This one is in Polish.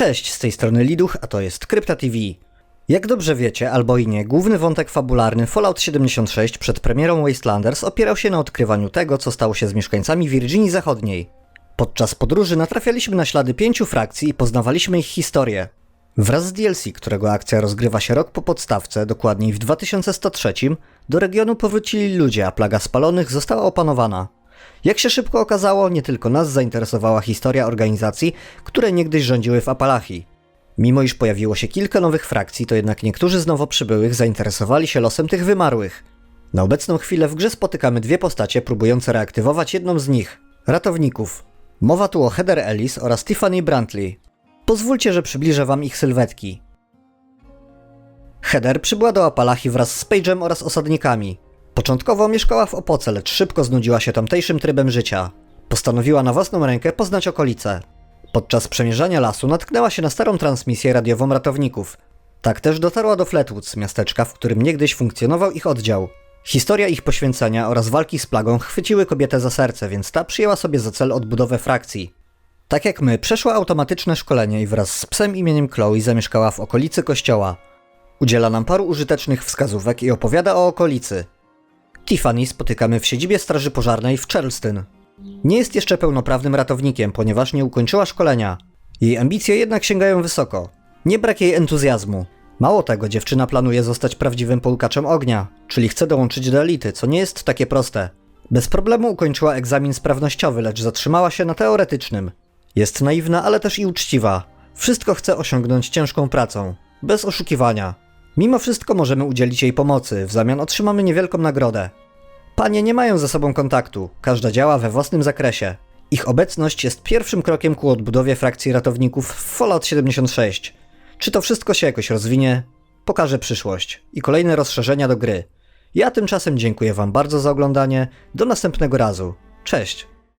Cześć, z tej strony Liduch, a to jest Krypta TV. Jak dobrze wiecie, albo i nie, główny wątek fabularny Fallout 76 przed premierą Wastelanders opierał się na odkrywaniu tego, co stało się z mieszkańcami Virginii Zachodniej. Podczas podróży natrafialiśmy na ślady pięciu frakcji i poznawaliśmy ich historię. Wraz z DLC, którego akcja rozgrywa się rok po podstawce, dokładniej w 2103, do regionu powrócili ludzie, a plaga spalonych została opanowana. Jak się szybko okazało, nie tylko nas zainteresowała historia organizacji, które niegdyś rządziły w Apalachii. Mimo iż pojawiło się kilka nowych frakcji, to jednak niektórzy z nowo przybyłych zainteresowali się losem tych wymarłych. Na obecną chwilę w grze spotykamy dwie postacie próbujące reaktywować jedną z nich ratowników. Mowa tu o Heather Ellis oraz Tiffany Brantley. Pozwólcie, że przybliżę wam ich sylwetki. Heather przybyła do Apalachii wraz z Page'em oraz osadnikami. Początkowo mieszkała w Opoce, lecz szybko znudziła się tamtejszym trybem życia. Postanowiła na własną rękę poznać okolice. Podczas przemierzania lasu natknęła się na starą transmisję radiową ratowników. Tak też dotarła do Flatwoods, miasteczka, w którym niegdyś funkcjonował ich oddział. Historia ich poświęcenia oraz walki z plagą chwyciły kobietę za serce, więc ta przyjęła sobie za cel odbudowę frakcji. Tak jak my, przeszła automatyczne szkolenie i wraz z psem imieniem Chloe zamieszkała w okolicy kościoła. Udziela nam paru użytecznych wskazówek i opowiada o okolicy. Tiffany spotykamy w siedzibie Straży Pożarnej w Charleston. Nie jest jeszcze pełnoprawnym ratownikiem, ponieważ nie ukończyła szkolenia. Jej ambicje jednak sięgają wysoko. Nie brak jej entuzjazmu. Mało tego, dziewczyna planuje zostać prawdziwym połkaczem ognia, czyli chce dołączyć do elity, co nie jest takie proste. Bez problemu ukończyła egzamin sprawnościowy, lecz zatrzymała się na teoretycznym. Jest naiwna, ale też i uczciwa. Wszystko chce osiągnąć ciężką pracą, bez oszukiwania. Mimo wszystko możemy udzielić jej pomocy, w zamian otrzymamy niewielką nagrodę. Panie nie mają ze sobą kontaktu, każda działa we własnym zakresie. Ich obecność jest pierwszym krokiem ku odbudowie frakcji ratowników w Fallout 76. Czy to wszystko się jakoś rozwinie? Pokaże przyszłość i kolejne rozszerzenia do gry. Ja tymczasem dziękuję Wam bardzo za oglądanie. Do następnego razu. Cześć!